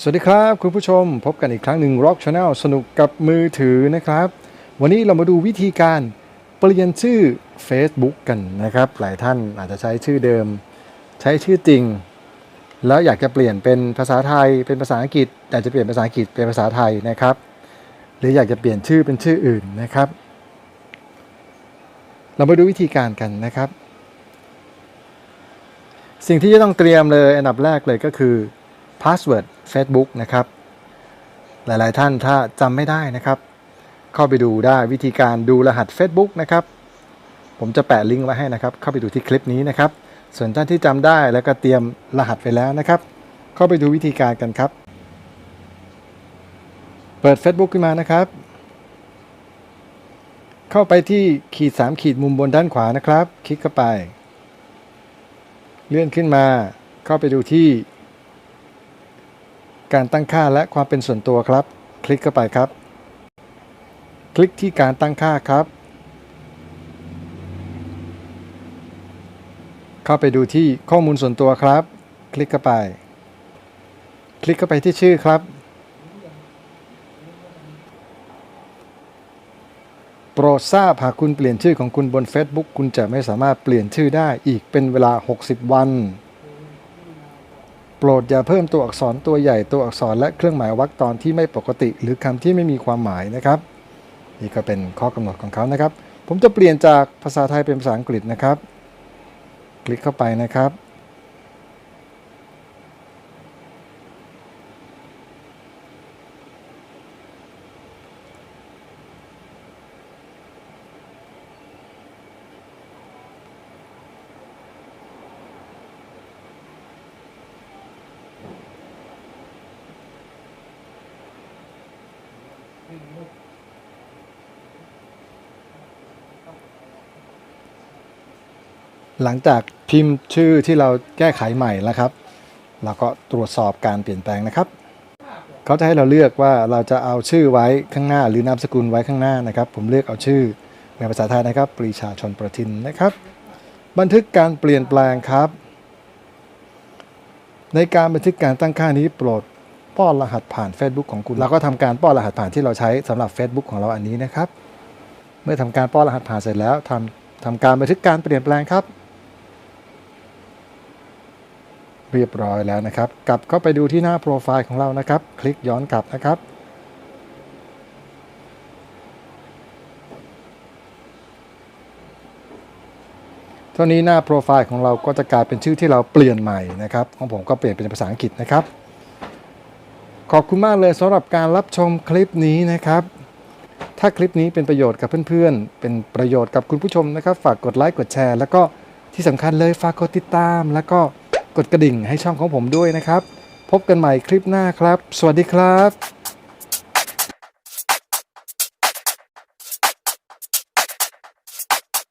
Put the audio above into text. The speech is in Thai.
สวัสดีครับคุณผู้ชมพบกันอีกครั้งหนึ่ง Rock Channel สนุกกับมือถือนะครับ วันนี้เรามาดูวิธีการเปลี่ยนชื่อ Facebook กันนะครับ หลายท่านอาจจะใช้ชื่อเดิม ใช้ชื่อจริง แล้วอยากจะเปลี่ยนเป็นภาษาไทยเป็นภาษาอังกฤษอยากจะเปลี่ยนภาษาอังกฤษเป็นภาษาไทยนะครับ หรืออยากจะเปลี่ยนชื่อเป็นชื่ออื่นนะครับ เรามาดูวิธีการกันนะครับ สิ่งที่จะต้องเตรียมเลยอันดับแรกเลยก็คือ Password Facebook นะครับ หลายๆท่านถ้าจำไม่ได้นะครับ เข้าไปดูได้วิธีการดูรหัส Facebook นะครับ ผมจะแปะลิงก์ไว้ให้นะครับ เข้าไปดูที่คลิปนี้นะครับ ส่วนท่านที่จำได้แล้วก็เตรียมรหัสไปแล้วนะครับ เข้าไปดูวิธีการกันครับ เปิด Facebook ขึ้นมานะครับ เข้าไปที่ขีด 3 ขีดมุมบนด้านขวานะครับ คลิกเข้าไป เลื่อนขึ้นมา เข้าไปดูที่ การตั้งค่าและความเป็นส่วนตัวครับ คลิกเข้าไปครับ คลิกที่การตั้งค่าครับ เข้าไปดูที่ข้อมูลส่วนตัวครับ คลิกเข้าไป คลิกเข้าไปที่ชื่อครับ โปรดทราบหากคุณเปลี่ยนชื่อของคุณบน Facebook คุณจะไม่สามารถเปลี่ยนชื่อได้อีกเป็นเวลา 60 วัน รดอย่าเพิ่มตัวอักษรตัวใหญ่ตัวอักษรและเครื่องหมายวรรคตอนที่ไม่ปกติ หรือคำที่ไม่มีความหมายนะครับนี่ก็เป็นข้อกำหนดของเขานะครับ ผมจะเปลี่ยนจากภาษาไทยเป็นภาษาอังกฤษนะครับ คลิกเข้าไปนะครับ หลังจากพิมพ์ชื่อที่เราแก้ไขใหม่แล้วครับ เราก็ตรวจสอบการเปลี่ยนแปลงนะครับเขาจะให้เราเลือกว่าเราจะเอาชื่อไว้ข้างหน้า หรือนามสกุลไว้ข้างหน้านะครับ ผมเลือกเอาชื่อในภาษาไทยนะครับปรีชาชนประทินนะครับ บันทึกการเปลี่ยนแปลงครับ ในการบันทึกการตั้งค่านี้โปรด ป้อนรหัสผ่าน Facebook ของคุณเราก็ทำการป้อนรหัสผ่านที่เราใช้สำหรับ Facebook ของเราอันนี้นะครับ เมื่อทำการป้อนรหัสผ่านเสร็จแล้วทำทำการบันทึกการเปลี่ยนแปลงครับ เรียบร้อยแล้วนะครับ กลับเข้าไปดูที่หน้าโปรไฟล์ของเรานะครับ คลิกย้อนกลับนะครับเท่านี้หน้าโปรไฟล์ของเราก็จะกลายเป็นชื่อที่เราเปลี่ยนใหม่นะครับ ของผมก็เปลี่ยนเป็นภาษาอังกฤษนะครับ ขอบคุณมากเลยสำหรับการรับชมคลิปนี้นะครับ ถ้าคลิปนี้เป็นประโยชน์กับเพื่อนๆ เป็นประโยชน์กับคุณผู้ชมนะครับ ฝากกดไลค์กดแชร์ แล้วก็ที่สำคัญเลยฝากกดติดตาม แล้วก็กดกระดิ่งให้ช่องของผมด้วยนะครับ พบกันใหม่คลิปหน้าครับ สวัสดีครับ